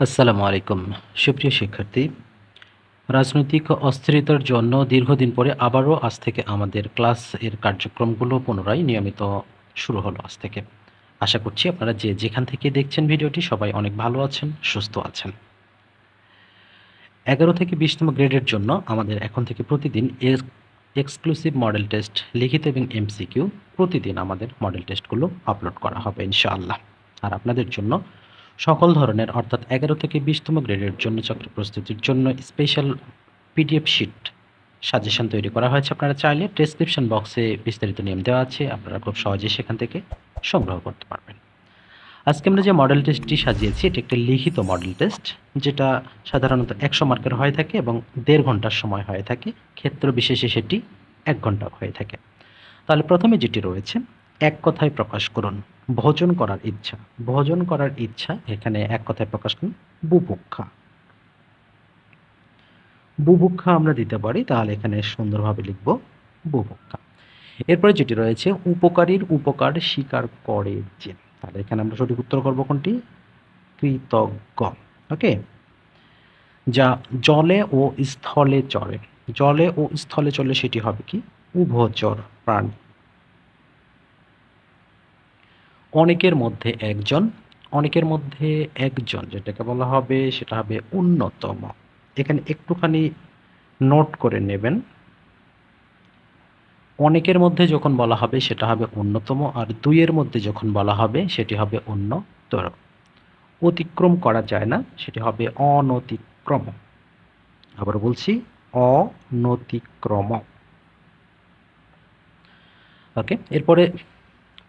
আসসালামু আলাইকুম। সুপ্রিয় শিক্ষার্থী, রাজনৈতিক অস্থিরতার জন্য দীর্ঘদিন পরে আবারও আজ থেকে আমাদের ক্লাস এর কার্যক্রমগুলো পুনরায় নিয়মিত শুরু হলো আজ থেকে। আশা করছি আপনারা যে যেখান থেকে দেখছেন ভিডিওটি সবাই অনেক ভালো আছেন, সুস্থ আছেন। এগারো থেকে বিশতম গ্রেডের জন্য আমাদের এখন থেকে প্রতিদিন এক্সক্লুসিভ মডেল টেস্ট লিখিত এবং এমসিকিউ প্রতিদিন আমাদের মডেল টেস্টগুলো আপলোড করা হবে ইনশাআল্লাহ। আর আপনাদের জন্য সকল ধরনের, অর্থাৎ এগারো থেকে বিশতম গ্রেডের জন্য চাকরি প্রস্তুতির জন্য স্পেশাল পিডিএফ শিট সাজেশন তৈরি করা হয়েছে। আপনারা চাইলে ডেসক্রিপশন বক্সে বিস্তারিত নিয়ম দেওয়া আছে। আপনারা খুব সহজেই সেখান থেকে সংগ্রহ করতে পারবেন। আজকে আমরা যে মডেল টেস্টটি সাজিয়েছি, এটি একটি লিখিত মডেল টেস্ট যেটা সাধারণত একশো মার্কের হয়ে থাকে এবং দেড় ঘণ্টার সময় হয়ে থাকে। ক্ষেত্র বিশেষে সেটি এক ঘণ্টা হয়ে থাকে। তাহলে প্রথমে যেটি রয়েছে এক কথায় প্রকাশ করুন। ভোজন করার ইচ্ছা। ভোজন করার ইচ্ছা, এখানে এক কথায় প্রকাশ করুন, বুভুক্ষা। বুভুক্ষা আমরা দিতে পারি, তাহলে এখানে সুন্দরভাবে লিখব বুভুক্ষা। এরপরে যেটি রয়েছে, উপকারীর উপকার স্বীকার করে যে। তাহলে এখানে আমরা সঠিক উত্তর করব কোনটি? কৃতজ্ঞ। ওকে? যা জলে ও স্থলে চলে জলে ও স্থলে চলে সেটি হবে কি? উভচর প্রাণী। অনেকের মধ্যে একজন, অনেকের মধ্যে একজন, যেটাকে বলা হবে, সেটা হবে অন্যতম। এখানে একটুখানি নোট করে নেবেন। অনেকের মধ্যে যখন বলা হবে, সেটা হবে অন্যতম, আর দুইয়ের মধ্যে যখন বলা হবে, সেটি হবে অন্যতর। অতিক্রম করা যায় না, সেটি হবে অনতিক্রম। আবার বলছি, অনতিক্রম। ওকে, এরপরে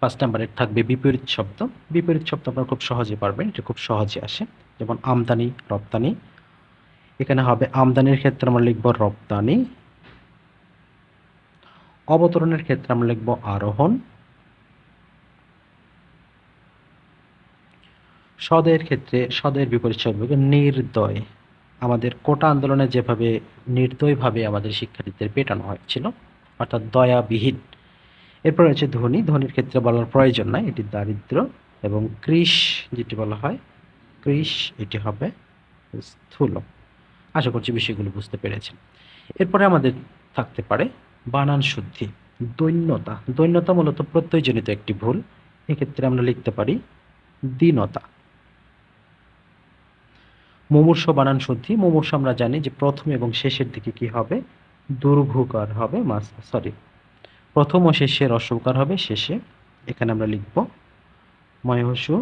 পাঁচ নাম্বারের থাকবে বিপরীত শব্দ। বিপরীত শব্দ আপনারা খুব সহজে পারবেন এটা খুব সহজে আসে। যেমন আমদানি, রপ্তানি। এখানে হবে আমদানির ক্ষেত্রে আমরা লিখব রপ্তানি। অবতরণের ক্ষেত্রে আমরা লিখব আরোহণ। সদের ক্ষেত্রে, সদের বিপরীত শব্দ নির্দয়। আমাদের কোটা আন্দোলনে যেভাবে নির্দয়ভাবে আমাদের শিক্ষার্থীদের পেটানো হয়েছিল, অর্থাৎ দয়াবিহীন এরপর রয়েছে ধনী। ধ্বনির ক্ষেত্রে বলার প্রয়োজন নাই, এটি দারিদ্র এবং কৃষ যেটি বলা হয়। কৃষ, এটি হবে স্থূল। আশা করছি বিষয়গুলো বুঝতে পেরেছেন। এরপরে আমাদের থাকতে পারে বানান শুদ্ধি, দৈন্যতা। দৈন্যতা মূলত প্রত্যয়জনিত একটি ভুল। এক্ষেত্রে আমরা লিখতে পারি দীনতা। মুমূর্ষ বানান শুদ্ধি। মুমূর্ষ আমরা জানি যে প্রথম এবং শেষের দিকে কি হবে? দুর্ভুকার হবে মাস সরি প্রথম ও শেষে রস্যকার হবে, শেষে এখানে আমরা লিখব ময়হসু।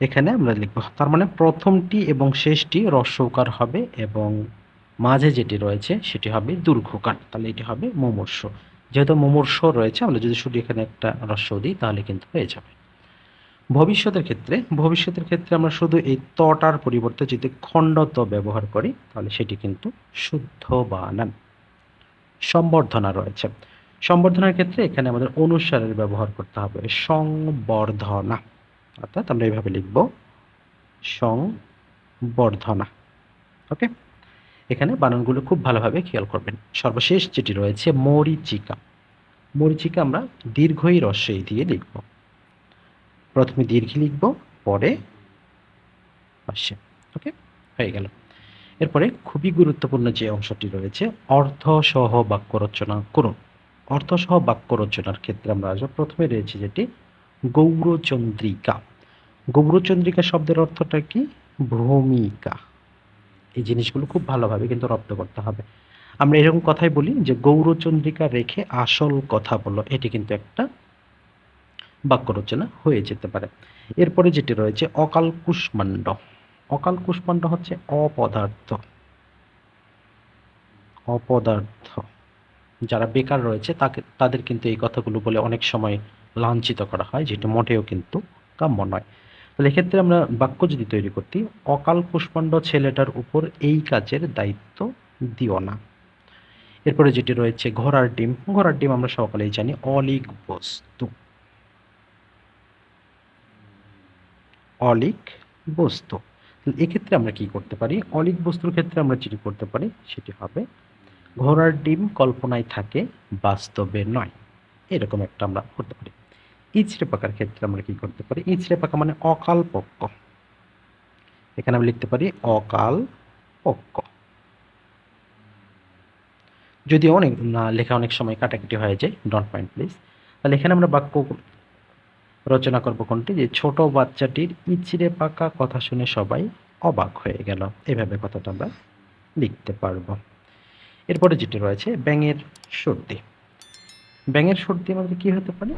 এখানে আমরা লিখব, তার মানে প্রথমটি এবং শেষটি রস্যকার হবে এবং মাঝে যেটি রয়েছে সেটি হবে দুর্ঘকার তাহলে এটি হবে মুমূর্ষ। যেহেতু মুমূর্ষ রয়েছে, আমরা যদি শুধু এখানে একটা রস্য দিই, তাহলে কিন্তু হয়ে যাবে। ভবিষ্যতের ক্ষেত্রে ভবিষ্যতের ক্ষেত্রে আমরা শুধু এই তটার পরিবর্তে যদি খণ্ডত ব্যবহার করি, তাহলে সেটি কিন্তু শুদ্ধ বানান সম্বর্ধনা রয়েছে। সম্বর্ধনার ক্ষেত্রে এখানে আমাদের অনুসারের ব্যবহার করতে হবে। সংবর্ধনা। অর্থাৎ আমরা এইভাবে লিখব। সংবর্ধনা। ওকে? এখানে বানানগুলো খুব ভালোভাবে খেয়াল করবেন। সর্বশেষ যেটি রয়েছে, মরিচিকা। মরিচিকা আমরা দীর্ঘই রস্যই দিয়ে লিখব। প্রথমে দীর্ঘ লিখব, পরে ওকে? হয়ে গেল। এরপরে খুবই গুরুত্বপূর্ণ যে অংশটি রয়েছে অর্থ সহ বাক্য রচনা করুন। অর্থ সহ বাক্য রচনার ক্ষেত্রে আমরা প্রথমে রয়েছে যেটি গৌরচন্দ্রিকা। গৌরচন্দ্রিকা শব্দের অর্থটা কি? ভূমিকা এই জিনিসগুলো খুব ভালোভাবে কিন্তু রপ্ত করতে হবে। আমরা এরকম কথাই বলি যে গৌরচন্দ্রিকা রেখে আসল কথা বলো এটি কিন্তু একটা বাক্য রচনা হয়ে যেতে পারে। এরপরে যেটি রয়েছে অকাল কুষ্মাণ্ড অকাল কুষ্মাণ্ড হচ্ছে অপদার্থ। অপদার্থ। যারা বেকার রয়েছে, তাকে, তাদের কিন্তু এই কথাগুলো বলে অনেক সময় লাঞ্ছিত করা হয়, যেটা মোটেও কিন্তু কাম্য নয়। তাহলে এক্ষেত্রে আমরা বাক্য যদি তৈরি করতে, অকাল কুষ্মাণ্ড ছেলেটার উপর এই কাজের দায়িত্ব দিও না। এরপরে যেটি রয়েছে, ঘোড়ার ডিম। ঘোড়ার ডিম আমরা সকালেই জানি, অলিক বস্তু। অলিক বস্তু। এক্ষেত্রে আমরা কি করতে পারি? অলিক বস্তুর ক্ষেত্রে আমরা যেটি করতে পারি, সেটি হবে ঘোড়ার ডিম কল্পনায় থাকে, বাস্তবে নয়। এরকম একটা আমরা করতে পারি। ইচড়ে পাকার ক্ষেত্রে আমরা কি করতে পারি? ইচড়ে পাকা মানে অকাল পক্ষ এখানে আমি লিখতে পারি অকাল পক্ষ যদিও অনেক, না, লেখা অনেক সময় কাটাকাটি হয়ে যায়। ডন্ট মাইন্ড প্লিজ তাহলে এখানে আমরা বাক্য রচনা করব কোনটি, যে ছোট বাচ্চাটির ইচড়ে পাকা কথা শুনে সবাই অবাক হয়ে গেল। এভাবে কথাটা আমরা লিখতে পারব। এরপরে যেটি রয়েছে, ব্যাঙের সর্দি। ব্যাঙের সর্দি আমাদের কি হতে পারে?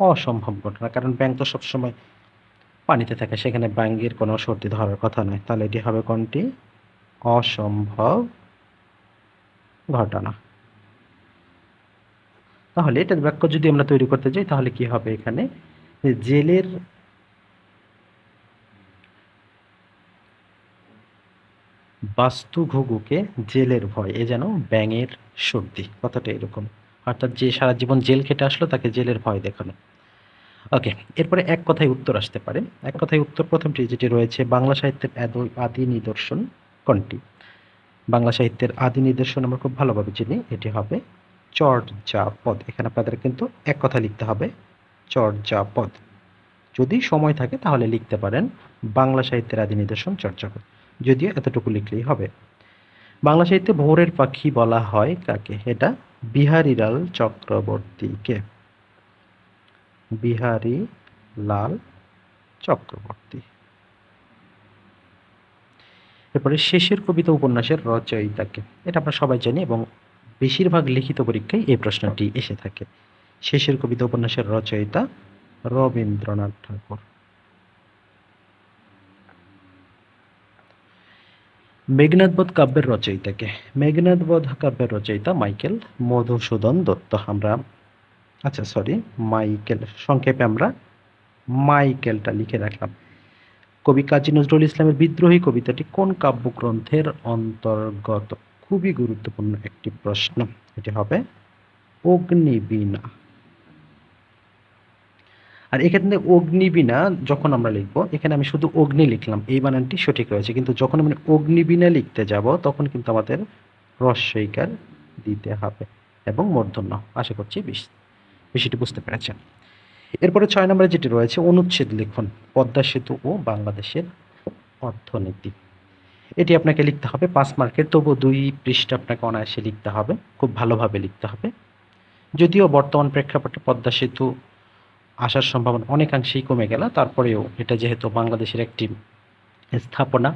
অসম্ভব ঘটনা, কারণ ব্যাঙ তো সবসময় পানিতে থাকে, সেখানে ব্যাঙের কোনো সর্দি ধরার কথা নয়। তাহলে এটি হবে কোনটি? অসম্ভব ঘটনা। তাহলে এটার বাক্য যদি আমরা তৈরি করতে যাই তাহলে কি হবে এখানে? জেলের বাস্তু ঘুঘুকে জেলের ভয়, এ যেন ব্যাঙের সর্দি, কথাটা এরকম। অর্থাৎ যে সারা জীবন জেল খেটে আসলো, তাকে জেলের ভয় দেখানো ওকে, এরপরে এক কথায় উত্তর আসতে পারে। এক কথায় উত্তর প্রথমটি যেটি রয়েছে, বাংলা সাহিত্যের আদি নিদর্শন কোনটি? বাংলা সাহিত্যের আদি নিদর্শন আমরা খুব ভালোভাবে চিনি, এটি হবে চর্যাপদ এখানে আপনাদের কিন্তু এক কথা লিখতে হবে চর্যাপদ যদি সময় থাকে তাহলে লিখতে পারেন বাংলা সাহিত্যের আদি নিদর্শন চর্যাপদ যদিও এতটুকু লিখলেই হবে। বাংলা সাহিত্যে ভোরের পাখি বলা হয় কাকে? এটা বিহারীলাল চক্রবর্তীকে। বিহারী লাল চক্রবর্তী। এরপরে শেষের কবিতা উপন্যাসের রচয়িতাকে। এটা আমরা সবাই জানি এবং বেশিরভাগ লিখিত পরীক্ষায় এই প্রশ্নটি এসে থাকে। শেষের কবিতা উপন্যাসের রচয়িতা রবীন্দ্রনাথ ঠাকুর। মেঘনাথবোধ কাব্যের রচয়িতাকে। মেঘনাথবোধ কাব্যের রচয়িতা মাইকেল মধুসূদন দত্ত। আমরা আচ্ছা সরি মাইকেল, সংক্ষেপে আমরা মাইকেলটা লিখে রাখলাম। কবি কাজী নজরুল ইসলামের বিদ্রোহী কবিতাটি কোন কাব্যগ্রন্থের অন্তর্গত? খুবই গুরুত্বপূর্ণ একটি প্রশ্ন। এটি হবে, অগ্নিবীণা। আর এক্ষেত্রে অগ্নিবীণা যখন আমরা লিখব, এখানে আমি শুধু অগ্নি লিখলাম, এই বানানটি সঠিক রয়েছে, কিন্তু যখন আমি অগ্নিবীণা লিখতে যাব, তখন কিন্তু আমাদের রস্বইকার দিতে হবে এবং মূর্ধন্য আশা করছি বিষয়টি বুঝতে পেরেছেন। এরপরে ছয় নম্বরে যেটি রয়েছে, অনুচ্ছেদ লিখন, পদ্মা সেতু ও বাংলাদেশের অর্থনীতি। এটি আপনাকে লিখতে হবে পাঁচ মার্কের তবু দুই পৃষ্ঠা আপনাকে অনায়াসে লিখতে হবে, খুব ভালোভাবে লিখতে হবে। যদিও বর্তমান প্রেক্ষাপটে পদ্মা সেতু আসার সম্ভাবনা অনেকাংশেই কমে গেল, তারপরেও এটা যেহেতু বাংলাদেশের একটি স্থাপনা,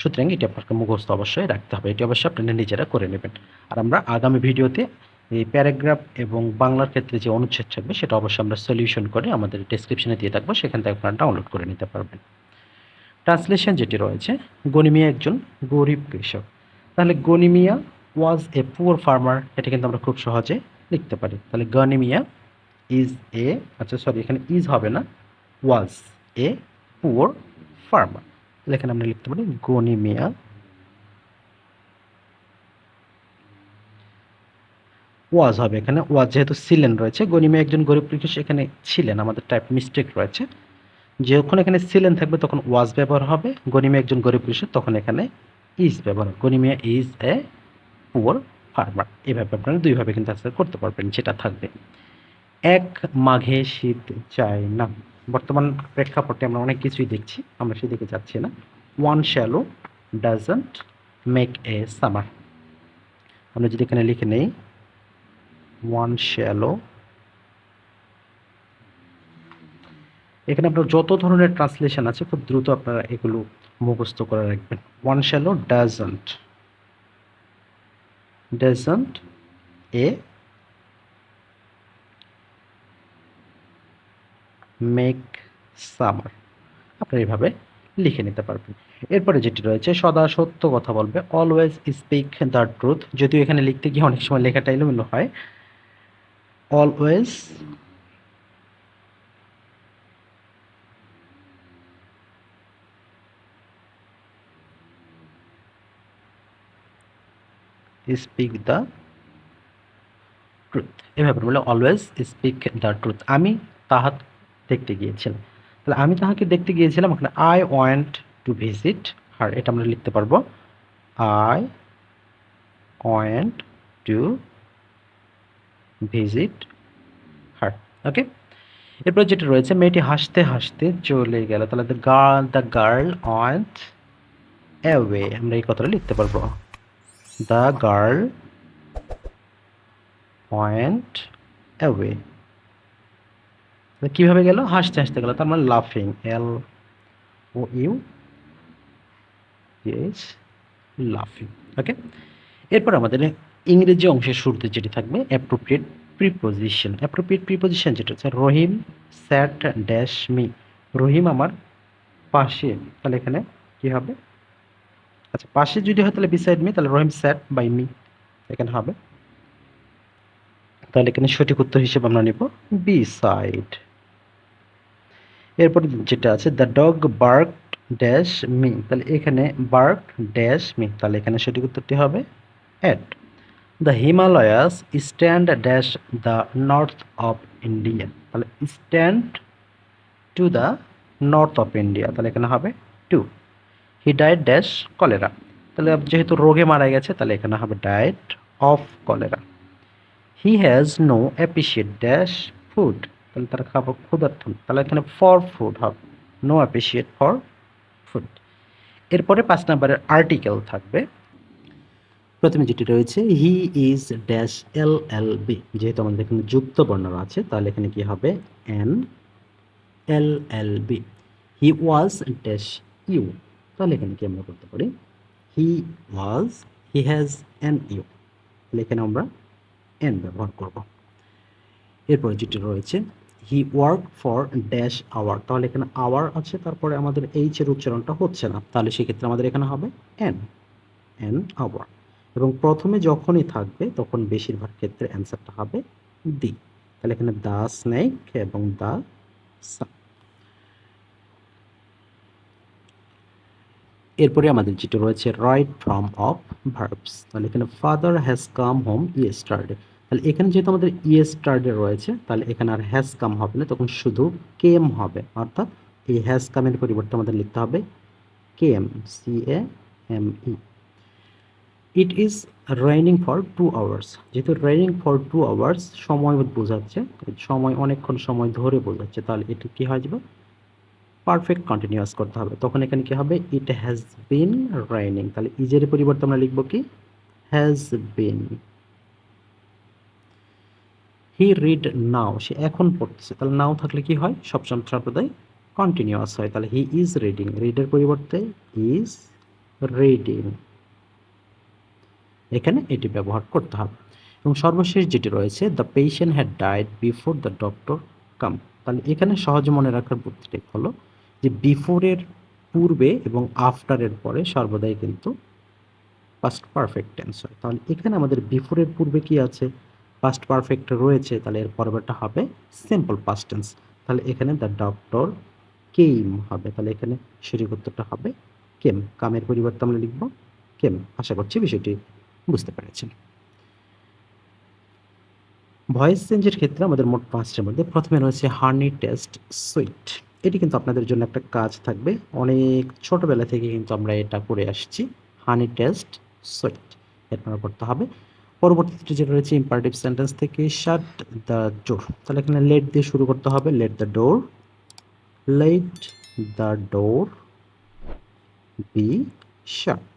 সুতরাং এটি আপনাকে মুখস্থ অবশ্যই রাখতে হবে, এটি অবশ্যই আপনারা নিজেরা করে নেবেন। আর আমরা আগামী ভিডিওতে এই প্যারাগ্রাফ এবং বাংলার ক্ষেত্রে যে অনুচ্ছেদ থাকবে, সেটা অবশ্যই আমরা সলিউশন করে আমাদের ডেসক্রিপশনে দিয়ে থাকব, সেখান থেকে আপনারা ডাউনলোড করে নিতে পারবেন। ট্রান্সলেশন যেটি রয়েছে, গনিমিয়া একজন গরিব কৃষক। তাহলে গনিমিয়া ওয়াজ এ পুয়ার ফার্মার এটা কিন্তু আমরা খুব সহজে লিখতে পারি। তাহলে গনিমিয়া ইজ এ আচ্ছা সরি এখানে ইজ হবে না ওয়াজ এ পুয়ার ফার্মার তাহলে এখানে আমরা লিখতে পারি গনিমিয়া। ওয়াজ হবে এখানে ওয়াজ যেহেতু ছিলেন রয়েছে, গনিমিয়া একজন গরিব কৃষক এখানে ছিলেন, আমাদের টাইপ মিস্টেক রয়েছে। যখন এখানে সিলেন থাকবে তখন ওয়াজ ব্যবহার হবে। গনিমে একজন গরিব কৃষক তখন এখানে ইজ ব্যবহার Gani Mia is a poor farmer. এভাবে আপনারা দুইভাবে কিন্তু আনসার করতে পারবেন, যেটা থাকবে। এক মাঘে শীত চায় না। বর্তমান প্রেক্ষাপটে আমরা অনেক কিছুই দেখছি, আমরা সেদিকে যাচ্ছি না। One swallow doesn't make a summer আমরা যদি এখানে লিখে নেই ওয়ান শ্যালো এখানে আপনার যত ধরনের ট্রান্সলেশন আছে, খুব দ্রুত আপনারা এগুলো মুখস্থ করে রাখবেন। One swallow doesn't doesn't a make summer আপনারা এইভাবে লিখে নিতে পারবেন। এরপরে যেটি রয়েছে, সদা সত্য কথা বলবে অলওয়েজ স্পিক দ্য ট্রুথ যদিও এখানে লিখতে গিয়ে অনেক সময় লেখাটা এলোমেলো হয়। অলওয়েজ স্পিক দ্য ট্রুথ এভাবে বলে অলওয়েজ স্পিক দ্য ট্রুথ আমি তাহা দেখতে গিয়েছিলাম। তাহলে আমি তাহাকে দেখতে গিয়েছিলাম, ওখানে I want to visit her এটা আমরা লিখতে পারব। I want to visit her okay এরপর যেটা রয়েছে, মেয়েটি হাসতে হাসতে চলে গেল। তাহলে the girl the girl went away আমরা এই কথাটা লিখতে পারব। দ্য গার্ল পয়েন্ট অ্যাওয়ে কীভাবে গেল? হাসতে হাসতে গেল। তার মানে লাফিং এল ও ইউ ইয়েস লাফিং ওকে এরপর আমাদের ইংরেজি অংশের শুরুতে যেটি থাকবে অ্যাপ্রোপ্রিয়েট প্রিপোজিশন অ্যাপ্রোপ্রিয়েট প্রিপোজিশন যেটা হচ্ছে, রহিম স্যাট ড্যাশ মি রহিম আমার পাশে। তাহলে এখানে কি হবে? আচ্ছা পাশে যদি হয় তাহলে বিসাইড মি তাহলে রহিম স্যাট বাই মি এখানে হবে। তাহলে এখানে সঠিক উত্তর হিসেবে আমরা নিব বি সাইড এরপর যেটা আছে the dog bark dash me তাহলে এখানে বার্ক ড্যাশ মি তাহলে এখানে সঠিক উত্তরটি হবে at the Himalayas stand dash the north of India তাহলে stand to the north of India তাহলে এখানে হবে to he died dash cholera তাহলে যেহেতু রোগে মারা গেছে, তাহলে এখানে হবে died of cholera he has no appreciate dash food তাহলে তারা খাবার ক্ষুধার্থ তাহলে এখানে ফর ফুড হবে। নো অ্যাপ্রিসিয়েট ফর ফুড এরপরে পাঁচ নম্বরের আর্টিকেল থাকবে। প্রথমে যেটি রয়েছে he is dash L L B যেহেতু আমাদের এখানে যুক্ত বর্ণ আছে, তাহলে এখানে কি হবে? An L L B he was dash U তাহলে এখানে কি আমরা করতে পারি? He was he has an U তাহলে এখানে আমরা এন ব্যবহার করব। এরপর যেটি রয়েছে he work for dash hour তাহলে এখানে আওয়ার আছে, তারপরে আমাদের এইচ এর উচ্চারণটা হচ্ছে না। তাহলে সেক্ষেত্রে আমাদের এখানে হবে এন এন আওয়ার এবং প্রথমে যখনই থাকবে, তখন বেশিরভাগ ক্ষেত্রে অ্যান্সারটা হবে দি তাহলে এখানে দা স্নেক এবং দা এরপরে আমাদের যেটা রয়েছে রাইট ফ্রম অফ ভার্বস তাহলে এখানে father has come home yesterday তাহলে এখানে যেহেতু আমাদের ইয়েস্টারডে রয়েছে, তাহলে এখানে আর হ্যাজ কাম হবে না, তখন শুধু কেম হবে। অর্থাৎ এই হ্যাজ কামের পরিবর্তে আমাদের লিখতে হবে came C A M E it is raining for two hours যেহেতু রাইনিং ফর টু আওয়ার্স সময় বোঝাচ্ছে, সময় অনেকক্ষণ সময় ধরে বোঝাচ্ছে, তাহলে এটা কি হয়ে যাবে? পারফেক্ট কন্টিনিউয়াস করতে হবে। তখন এখানে কি হবে? ইট হ্যাজ বিন রাইনিং তাহলে ইজের পরিবর্তে আমরা লিখব কি? হ্যাজ বিন হি রিড নাও সে এখন পড়তেছে। তাহলে নাও থাকলে কি হয়? সবসময় সম্প্রদায় কন্টিনিউয়াস হয়। তাহলে হি ইজ রিডিং রিডের পরিবর্তে ইজ রিডিং এখানে এটি ব্যবহার করতে হবে। এবং সর্বশেষ যেটি রয়েছে the patient had died before the doctor come তাহলে এখানে সহজে মনে রাখার বুদ্ধিটি হলো যে বিফোরের পূর্বে এবং আফটারের পরে সর্বদাই কিন্তু পাস্ট পারফেক্ট টেন্স হয়। তাহলে এখানে আমাদের বিফোরের পূর্বে কি আছে? পাস্ট পারফেক্ট রয়েছে, তাহলে এর পরবর্তীটা হবে সিম্পল পাস্ট টেন্স তাহলে এখানে দ্য ডক্টর কেম হবে, তাহলে এখানে সঠিক উত্তরটা হবে কেম কামের পরিবর্তে আমরা লিখব কেম আশা করছি বিষয়টি বুঝতে পেরেছেন। ভয়েস চেঞ্জের ক্ষেত্রে আমাদের মোট পাঁচটার মধ্যে প্রথমে রয়েছে হার্নি টেস্ট সুইট এটি কিন্তু আপনাদের জন্য একটা কাজ থাকবে। অনেক ছোটবেলা থেকে কিন্তু আমরা এটা করে আসছি। হানি টেস্ট সুইট এরপর করতে হবে। পরবর্তীতে যেটা রয়েছে ইম্পারেটিভ সেন্টেন্স থেকে শাট দ্য ডোর তাহলে এখানে লেট দিয়ে শুরু করতে হবে। Let the door let the door be shut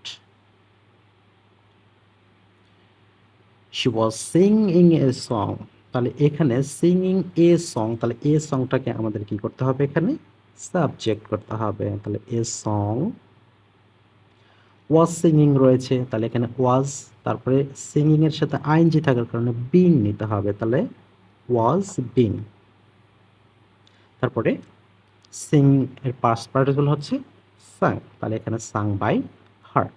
she was সিংইং a song তাহলে এখানে সিঙ্গিং এ সং তাহলে এ সংটাকে আমাদের কি করতে হবে এখানে? সাবজেক্ট করতে হবে। তাহলে এ সং ওয়াজ সিঙ্গিং রয়েছে। তাহলে এখানে ওয়াজ তারপরে সিঙ্গিং এর সাথে আইনজি থাকার কারণে বিং নিতে হবে। তাহলে ওয়াজ বিং তারপরে সিং এর পাস্ট পার্টিকুল হচ্ছে সাং তাহলে এখানে সাং বাই হার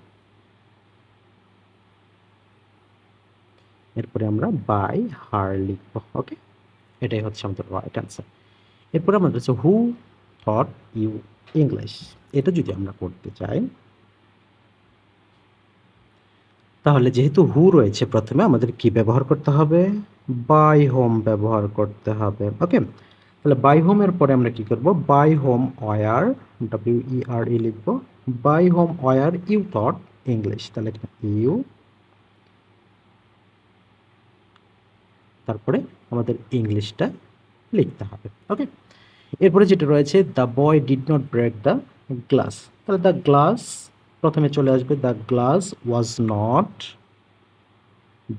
এরপরে আমরা বাই হার লিখব ওকে এটাই হচ্ছে আমাদের রাইট অ্যান্সার এরপরে আমাদের হচ্ছে হু থট ইউ ইংলিশ এটা যদি আমরা করতে চাই, তাহলে যেহেতু হু রয়েছে প্রথমে, আমাদের কি ব্যবহার করতে হবে? বাই হোম ব্যবহার করতে হবে ওকে তাহলে বাই হোমের পরে আমরা কি করব? By whom were W E R E লিখব by whom were you taught English তাহলে ইউ তারপরে আমাদের ইংলিশটা লিখতে হবে, ওকে? এরপরে যেটা রয়েছে, the boy did not break the glass. তাহলে দ্য গ্লাস, প্রথমে চলে আসবে, the glass was not,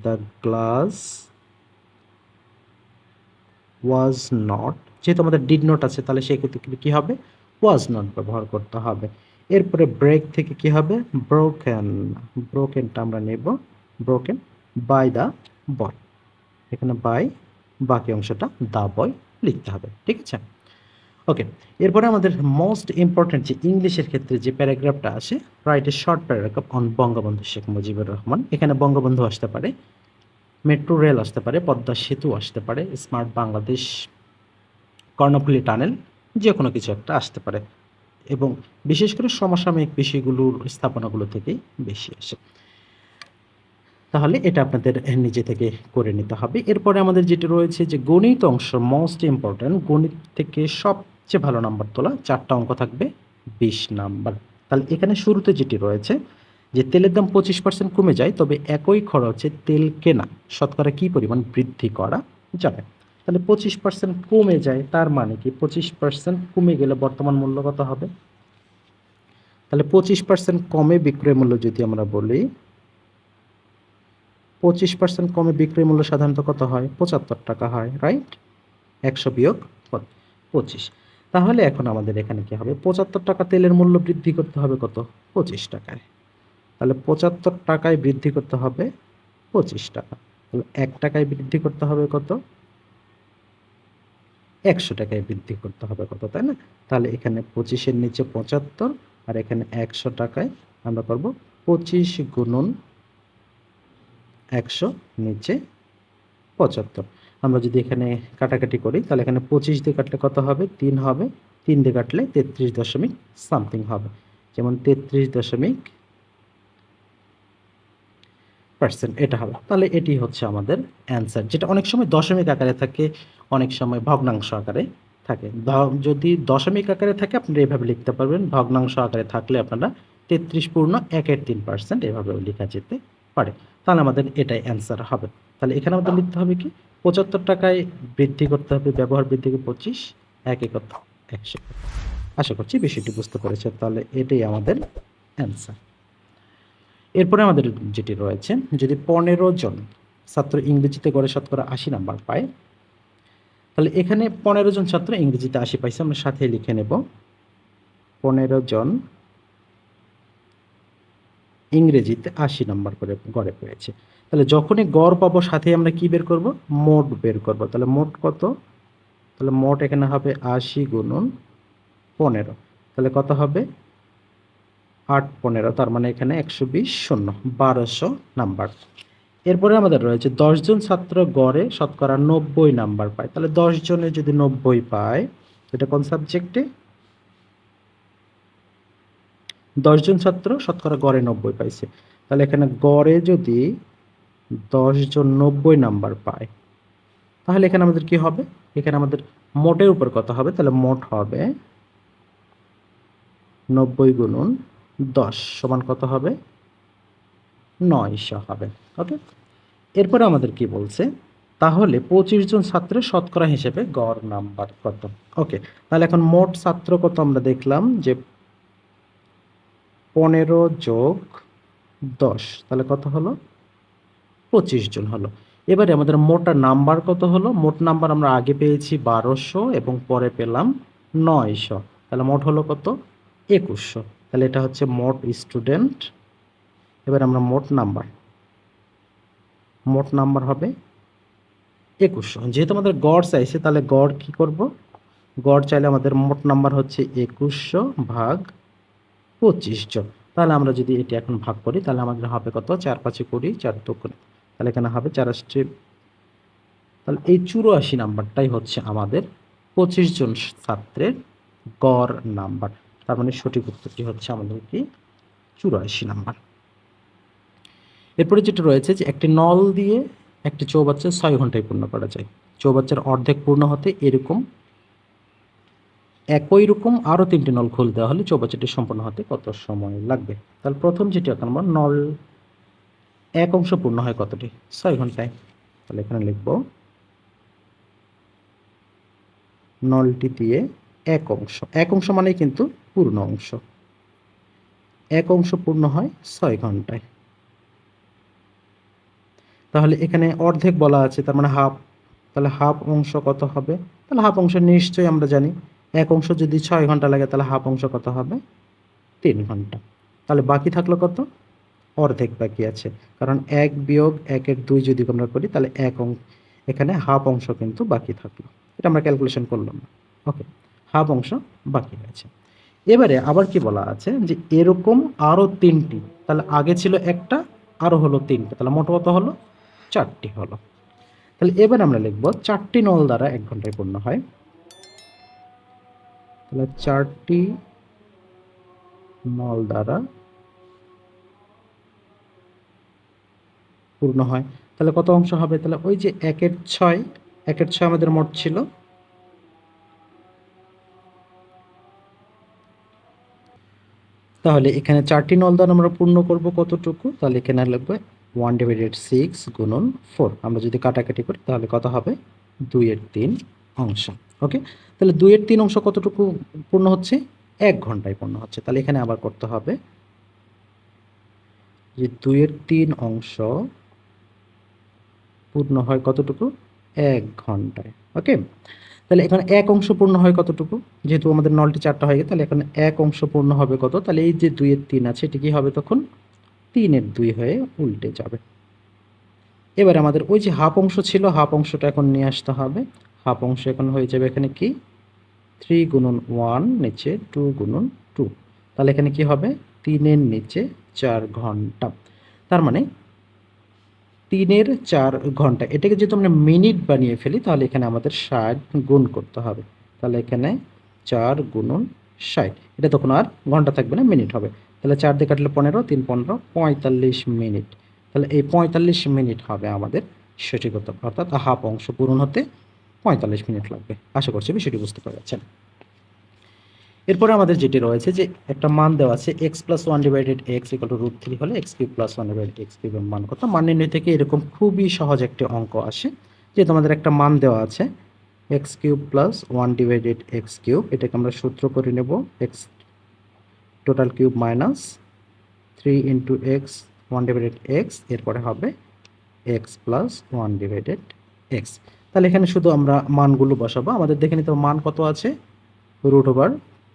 the glass was not. যেহেতু আমাদের ডিড নট আছে, তাহলে সেক্ষেত্রে কী হবে? ওয়াজ নট ব্যবহার করতে হবে। এরপরে ব্রেক থেকে কি হবে? ব্রোকেন ব্রোকেনটা আমরা নেব, ব্রোকেন বাই দ্য বয়। এখানে বাই বাকি অংশটা দা বয় লিখতে হবে, ঠিক আছে? ওকে এরপরে আমাদের মোস্ট ইম্পর্ট্যান্ট যে ইংলিশের ক্ষেত্রে যে প্যারাগ্রাফটা আসে write a short paragraph on Bangabandhu Sheikh Mujibur Rahman. এখানে বঙ্গবন্ধু আসতে পারে মেট্রো রেল আসতে পারে, পদ্মা সেতু আসতে পারে স্মার্ট বাংলাদেশ, কর্ণফুলী টানেল যে কোনো কিছু একটা আসতে পারে। এবং বিশেষ করে সমসাময়িক বিষয়গুলোর স্থাপনাগুলো থেকেই বেশি আসে। তাহলে এটা আপনাদের নিজে থেকে করে নিতে হবে। এরপরে আমাদের যেটা রয়েছে যে গণিত অংশ মোস্ট ইম্পর্ট্যান্ট গণিত থেকে সবচেয়ে ভালো নাম্বার তোলা চারটা অঙ্ক থাকবে, বিশ নাম্বার তাহলে এখানে শুরুতে যেটি রয়েছে যে তেলের দাম পঁচিশ পার্সেন্ট কমে যায়, তবে একই খরচে তেল কেনা, শতকরা কী পরিমাণ বৃদ্ধি করা যাবে? তাহলে পঁচিশ পার্সেন্ট কমে যায়, তার মানে কি পঁচিশ পার্সেন্ট কমে গেলে বর্তমান মূল্য কত হবে? তাহলে পঁচিশ পার্সেন্ট কমে বিক্রয় মূল্য যদি আমরা বলি পঁচিশ পার্সেন্ট কমে বিক্রয় মূল্য সাধারণত কত হয়? পঁচাত্তর টাকা হয় রাইট একশো বিয়োগ পঁচিশ। তাহলে এখন আমাদের এখানে কি হবে? পঁচাত্তর টাকা তেলের মূল্য বৃদ্ধি করতে হবে কত? পঁচিশ টাকায়। তাহলে পঁচাত্তর টাকায় বৃদ্ধি করতে হবে পঁচিশ টাকা। তাহলে এক টাকায় বৃদ্ধি করতে হবে কত? একশো টাকায় বৃদ্ধি করতে হবে কত, তাই না? তাহলে এখানে পঁচিশের নিচে পঁচাত্তর আর এখানে একশো টাকায় আমরা করব পঁচিশ গুণন একশো নিচে পঁচাত্তর। আমরা যদি এখানে কাটাকাটি করি, তাহলে এখানে পঁচিশ দিয়ে কাটলে কত হবে? তিন হবে। তিন দিয়ে কাটলে তেত্রিশ দশমিক সামথিং হবে। যেমন তেত্রিশ দশমিক পার্সেন্ট, এটা হবে। তাহলে এটি হচ্ছে আমাদের অ্যান্সার, যেটা অনেক সময় দশমিক আকারে থাকে, অনেক সময় ভগ্নাংশ আকারে থাকে। যদি দশমিক আকারে থাকে আপনারা এভাবে লিখতে পারবেন। ভগ্নাংশ আকারে থাকলে আপনারা তেত্রিশ পূর্ণ একের তিন পার্সেন্ট এভাবে লেখা যেতে পারে। তাহলে আমাদের এটাই অ্যান্সার হবে। তাহলে এখানে আমাদের লিখতে হবে কি? পঁচাত্তর টাকায় বৃদ্ধি করতে হবে, ব্যবহার বৃদ্ধি করে পঁচিশ, এক একত্র একশো আশা করছি বিষয়টি বুঝতে পেরেছে তাহলে এটাই আমাদের অ্যান্সার এরপরে আমাদের যেটি রয়েছে, যদি পনেরো জন ছাত্র ইংরেজিতে গড়ে শতকরা আশি নাম্বার পায়, তাহলে এখানে পনেরো জন ছাত্র ইংরেজিতে আশি পাইছে, আমরা সাথে লিখে নেব। পনেরো জন ইংরেজিতে আশি নম্বর করে গড়ে পেয়েছে। তাহলে যখনই গড় পাবো সাথে আমরা কি বের করব? মোট বের করব। তাহলে মোট কত? তাহলে মোট এখানে হবে আশি গুণন পনেরো। তাহলে কত হবে? আট পনেরো, তার মানে এখানে একশো বিশ শূন্য, বারোশো নাম্বার। এরপরে আমাদের রয়েছে দশজন ছাত্র গড়ে শতকরা নব্বই নাম্বার পায়। তাহলে দশ জনে যদি নব্বই পায়, এটা কোন সাবজেক্টে দশজন ছাত্র, শতকরা গড়ে নব্বই পাইছে। তাহলে এখানে গড়ে যদি দশজন নব্বই নাম্বার পায়, তাহলে এখানে আমাদের কি হবে? এখানে আমাদের মোটের উপর কত হবে? তাহলে মোট হবে নব্বই গুণন দশ সমান কত হবে? নয়শো হবে। ওকে? এরপরে আমাদের কি বলছে? তাহলে পঁচিশ জন ছাত্রের শতকরা হিসেবে গড় নাম্বার কত? ওকে, তাহলে এখন মোট ছাত্র কত আমরা দেখলাম যে পনেরো যোগ দশ, তাহলে কত হলো? পঁচিশ জন হলো। এবারে আমাদের মোট নাম্বার কত হলো? মোট নাম্বার আমরা আগে পেয়েছি বারোশো এবং পরে পেলাম নয়শো। তাহলে মোট হলো কত? একুশশো। তাহলে এটা হচ্ছে মোট স্টুডেন্ট। এবার আমরা মোট নাম্বার। মোট নাম্বার হবে একুশশো। যেহেতু আমাদের গড় চাইছে, তাহলে গড় কি করব? গড় চাইলে আমাদের মোট নাম্বার হচ্ছে একুশশো ভাগ পঁচিশ জন। তাহলে আমরা যদি এটি এখন ভাগ করি, তাহলে আমাদের হবে কত? চার পাঁচে কুড়ি, চার দোকানে তাহলে এখানে হবে চার আসছে তাহলে এই চুরাশি নাম্বারটাই হচ্ছে আমাদের পঁচিশ জন ছাত্রের গড় নাম্বার। তার মানে সঠিক উত্তরটি হচ্ছে আমাদের কি? চুরাশি নাম্বার। এরপরে যেটা রয়েছে যে একটি নল দিয়ে একটি চৌবাচ্চা ছয় ঘন্টায় পূর্ণ করা যায়। চৌবাচ্চার অর্ধেক পূর্ণ হতে এরকম একই রকম আরও তিনটি নল খুল দেওয়া হলে চৌবাচ্চাটি সম্পূর্ণ হতে কত সময় লাগবে? তাহলে প্রথম যেটি এখন আমরা নল এক অংশ পূর্ণ হয় কতটি? ছয় ঘন্টায়। তাহলে এখানে লিখব, নলটি দিয়ে এক অংশ। এক অংশ মানে কিন্তু পূর্ণ অংশ। এক অংশ পূর্ণ হয় ছয় ঘন্টায়। তাহলে এখানে অর্ধেক বলা আছে, তার মানে হাফ। তাহলে হাফ অংশ কত হবে? তাহলে হাফ অংশ নিশ্চয়ই আমরা জানি। এক অংশ যদি ছয় ঘণ্টা লাগে, তাহলে হাফ অংশ কত হবে? তিন ঘণ্টা। তাহলে বাকি থাকল কত? অর্ধেক বাকি আছে। কারণ এক বিয়োগ একের দুই যদি আমরা করি, তাহলে এক অংশ এখানে হাফ অংশ কিন্তু বাকি থাকল। এটা আমরা ক্যালকুলেশন করলাম না। ওকে হাফ অংশ বাকি আছে। এবারে আবার কি বলা আছে? যে এরকম আরও তিনটি, তাহলে আগে ছিল একটা আরও হলো তিনটা, তাহলে মোট কত হলো? চারটি হলো। তাহলে এবার আমরা লিখব, চারটি নল দ্বারা এক ঘন্টায় পূর্ণ হয়। তাহলে চারটি নল দ্বারা পূর্ণ হয়। তাহলে কত অংশ হবে? তাহলে ওই যে একের ছয় একের ছয় আমাদের মোট ছিল। তাহলে এখানে চারটি নল দ্বারা আমরা পূর্ণ করব কতটুকু? তাহলে এখানে লাগবে ওয়ান ডিভাইডেড সিক্স গুণন ফোর আমরা যদি কাটাকাটি করি, তাহলে কত হবে? দুইয়ের তিন। অংশ ওকে তাহলে দুইয়ের তিন অংশ কতটুকু পূর্ণ হচ্ছে? এক ঘন্টায় পূর্ণ হচ্ছে। তাহলে এখানে আবার করতে হবে যে দুইয়ের তিন অংশ পূর্ণ হয় কতটুকু? এক ঘন্টায় ওকে তাহলে এখানে এক অংশ পূর্ণ হয় কতটুকু? যেহেতু আমাদের নলটি চারটা হয়ে গেছে, তাহলে এখানে এক অংশ পূর্ণ হবে কত? তাহলে এই যে দুইয়ের তিন আছে, এটি কি হবে তখন? তিনের দুই হয়ে উল্টে যাবে। এবার আমাদের ওই যে হাফ অংশ ছিল, হাফ অংশটা এখন নিয়ে আসতে হবে। হাফ অংশ এখন হয়ে যাবে এখানে কি? থ্রি গুণন ওয়ান নিচে টু গুণন টু তাহলে এখানে কি হবে? তিনের নিচে চার ঘণ্টা। তার মানে তিনের চার ঘণ্টা। এটাকে যদি আমরা মিনিট বানিয়ে ফেলি, তাহলে এখানে আমাদের ষাট গুণ করতে হবে। তাহলে এখানে চার গুণন ষাট। এটা তখন আর ঘণ্টা থাকবে না, মিনিট হবে। তাহলে চার দিয়ে কাটলে পনেরো, তিন পনেরো, পঁয়তাল্লিশ মিনিট। তাহলে এই পঁয়তাল্লিশ মিনিট হবে আমাদের সঠিক অর্থাৎ হাফ অংশ পূরণ হতে পঁয়তাল্লিশ মিনিট লাগবে। আশা করছি বিষয়টি বুঝতে পারছেন। এরপরে আমাদের যেটি রয়েছে যে একটা মান দেওয়া আছে X plus one divided X equal to root three হলে X cube plus one divided X কিউবের মান কত? মান নির্ণয় থেকে এরকম খুবই সহজ একটি অঙ্ক আসে, যে তোমাদের একটা মান দেওয়া আছে X cube plus one divided X cube এটাকে আমরা সূত্র করে নেব X total cube minus three into X one divided X এরপরে হবে X plus one divided X তাহলে এখানে শুধু আমরা মানগুলো বসাবো। আমাদের দেখে নিতে মান কত আছে? রুট ওভার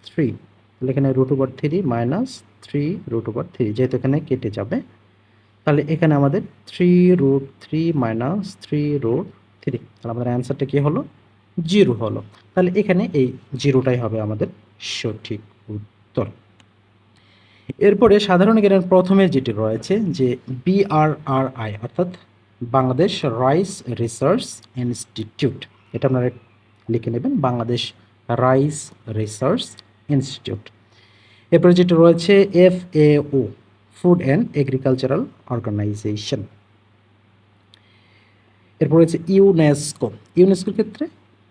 থ্রি তাহলে এখানে root over three minus three root over three যেহেতু এখানে কেটে যাবে। তাহলে এখানে আমাদের three root three minus three root three তাহলে আমাদের অ্যান্সারটা কী হলো? জিরো হলো। তাহলে এখানে এই জিরোটাই হবে আমাদের সঠিক উত্তর। এরপরে সাধারণ জ্ঞানের প্রথমে যেটি রয়েছে যে বিআরআরআই অর্থাৎ বাংলাদেশ রাইস রিসার্চ ইনস্টিটিউট। এটা আপনারা লিখে নেবেন, বাংলাদেশ রাইস রিসার্চ ইনস্টিটিউট। এরপরে যেটা রয়েছে F A O food and agricultural organisation. এরপর রয়েছে ইউনেস্কো। ইউনেস্কোর ক্ষেত্রে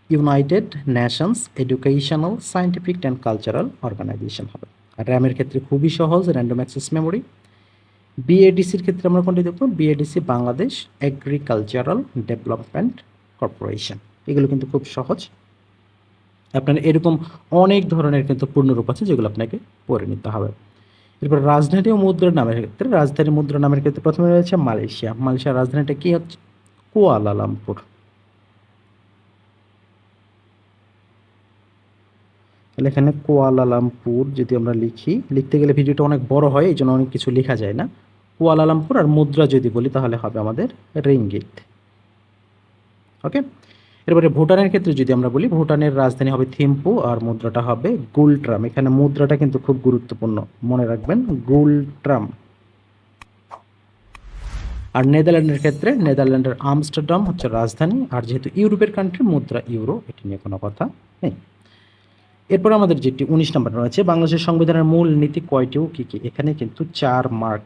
United Nations Educational Scientific and Cultural Organisation হবে। আর র্যামের ক্ষেত্রে খুবই সহজ, র্যান্ডম অ্যাক্সেস মেমোরি। বিএডিসির ক্ষেত্রে আমরা কোনটি দেখব? BADC Bangladesh Agricultural Development Corporation এগুলো কিন্তু খুব সহজ। আপনার এরকম অনেক ধরনের কিন্তু পূর্ণরূপ আছে যেগুলো আপনাকে পড়ে নিতে হবে। এরপর রাজধানী ও মুদ্রা নামের ক্ষেত্রে, রাজধানী মুদ্রা নামের ক্ষেত্রে প্রথমে রয়েছে মালয়েশিয়া। মালয়েশিয়ার রাজধানীটা কি হচ্ছে? কুয়ালালামপুর। তাহলে এখানে কুয়ালালামপুর যদি আমরা লিখি, লিখতে গেলে ভিডিওটা অনেক বড় হয় এই জন্য অনেক কিছু লেখা যায় না। কুয়ালালামপুর আর মুদ্রা যদি বলি, তাহলে হবে আমাদের রিঙ্গিত। ওকে? এরপরে ভুটানের ক্ষেত্রে যদি আমরা বলি, ভুটানের রাজধানী হবে থিম্পু আর মুদ্রাটা হবে গুলট্রাম। এখানে মুদ্রাটা কিন্তু খুব গুরুত্বপূর্ণ, মনে রাখবেন, গুলট্রাম। আর নেদারল্যান্ডের ক্ষেত্রে, নেদারল্যান্ডের আমস্টারডাম হচ্ছে রাজধানী, আর যেহেতু ইউরোপের কান্ট্রি মুদ্রা ইউরো, এটি নিয়ে কোনো কথা নেই। এরপর আমাদের যেটি, উনিশ নম্বর রয়েছে, বাংলাদেশের সংবিধানের মূল নীতি কয়টিও কী কী? এখানে কিন্তু চার মার্ক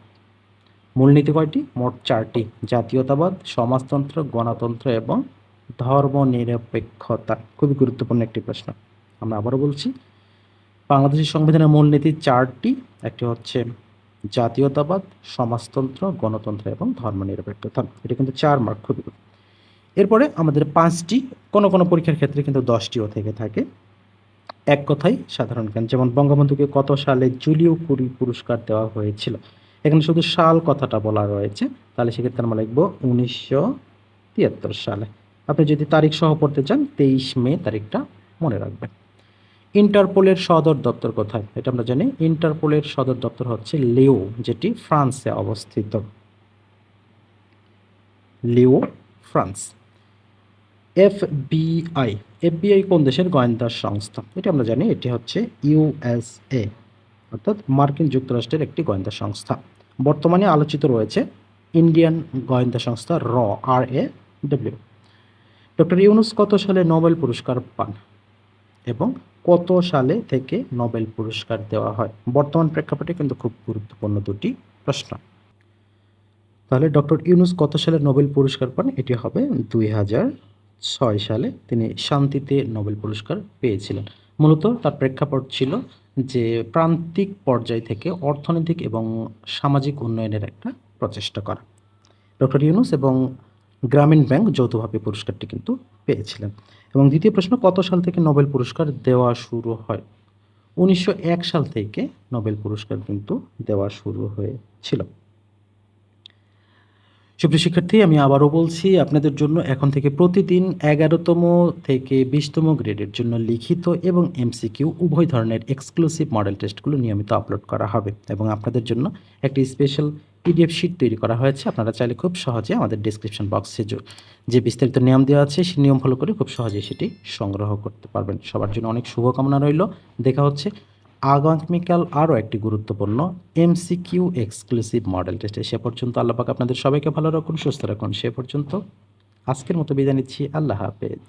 মূলনীতি কয়টি মোট চারটি, জাতীয়তাবাদ, সমাজতন্ত্র, গণতন্ত্র এবং ধর্মনিরপেক্ষতা। খুবই গুরুত্বপূর্ণ একটি প্রশ্ন। আমরা আবারও বলছি বাংলাদেশের সংবিধানের মূলনীতি চারটি, একটি হচ্ছে জাতীয়তাবাদ, সমাজতন্ত্র, গণতন্ত্র এবং ধর্মনিরপেক্ষতা। এটা কিন্তু চার মার্ক, খুবই এরপরে আমাদের পাঁচটি, কোনো কোনো পরীক্ষার ক্ষেত্রে কিন্তু দশটিও থেকে থাকে। এক কথাই সাধারণ জ্ঞান। যেমন বঙ্গবন্ধুকে কত সালে জুলিও কুরি পুরস্কার দেওয়া হয়েছিল? এখানে শুধু সাল কথাটা বলা রয়েছে, তাহলে সেক্ষেত্রে আমরা লিখব উনিশশো তিয়াত্তর সালে। আপনি যদি তারিখ সহ পড়তে চান, তেইশ মে তারিখটা মনে রাখবেন। ইন্টারপোলের সদর দপ্তর কোথায়? এটা আমরা জানি, ইন্টারপোলের সদর দপ্তর হচ্ছে লিও, যেটি ফ্রান্সে অবস্থিত। লিও, ফ্রান্স। এফবিআই। এফবিআই কোন দেশের গোয়েন্দা সংস্থা? এটা আমরা জানি, এটি হচ্ছে ইউএসএ অর্থাৎ মার্কিন যুক্তরাষ্ট্রের একটি গোয়েন্দা সংস্থা। বর্তমানে আলোচিত রয়েছে ইন্ডিয়ান গোয়েন্দা সংস্থা র, R, A, W. Doctor Yunus কত সালে নোবেল পুরস্কার পান এবং কত সালে থেকে নোবেল পুরস্কার দেওয়া হয়? বর্তমান প্রেক্ষাপটে কিন্তু খুব গুরুত্বপূর্ণ দুটি প্রশ্ন। তাহলে ডক্টর ইউনুস কত সালে নোবেল পুরস্কার পান? এটি হবে দুই হাজার ছয় সালে। তিনি শান্তিতে নোবেল পুরস্কার পেয়েছিলেন। মূলত তার প্রেক্ষাপট ছিল যে প্রান্তিক পর্যায় থেকে অর্থনৈতিক এবং সামাজিক উন্নয়নের একটা প্রচেষ্টা করা। ডক্টর ইউনুস এবং গ্রামীণ ব্যাংক যৌথভাবে পুরস্কারটি কিন্তু পেয়েছিলেন। এবং দ্বিতীয় প্রশ্ন, কত সাল থেকে নোবেল পুরস্কার দেওয়া শুরু হয়? উনিশশো এক সাল থেকে নোবেল পুরস্কার কিন্তু দেওয়া শুরু হয়েছিল। সুপ্রিয় শিক্ষার্থী, আমি আবারও বলছি, আপনাদের জন্য এখন থেকে প্রতিদিন এগারোতম থেকে বিশতম গ্রেডের জন্য লিখিত এবং এমসিকিউ উভয় ধরনের এক্সক্লুসিভ মডেল টেস্টগুলো নিয়মিত আপলোড করা হবে এবং আপনাদের জন্য একটি স্পেশাল পিডিএফ শিট তৈরি করা হয়েছে। আপনারা চাইলে খুব সহজে আমাদের ডিসক্রিপশন বক্সে যে বিস্তারিত নিয়ম দেওয়া আছে, সেই নিয়ম ফলো করে খুব সহজেই সেটি সংগ্রহ করতে পারবেন। সবার জন্য অনেক শুভকামনা রইল। দেখা হচ্ছে আগামীকাল আরও একটি গুরুত্বপূর্ণ এমসিকিউ এক্সক্লুসিভ মডেল টেস্টে সে পর্যন্ত আল্লাপাক আপনাদের সবাইকে ভালো রাখুন, সুস্থ রাখুন। সে পর্যন্ত আজকের মতো বিদায় নিচ্ছি। আল্লাহ হাফেজ।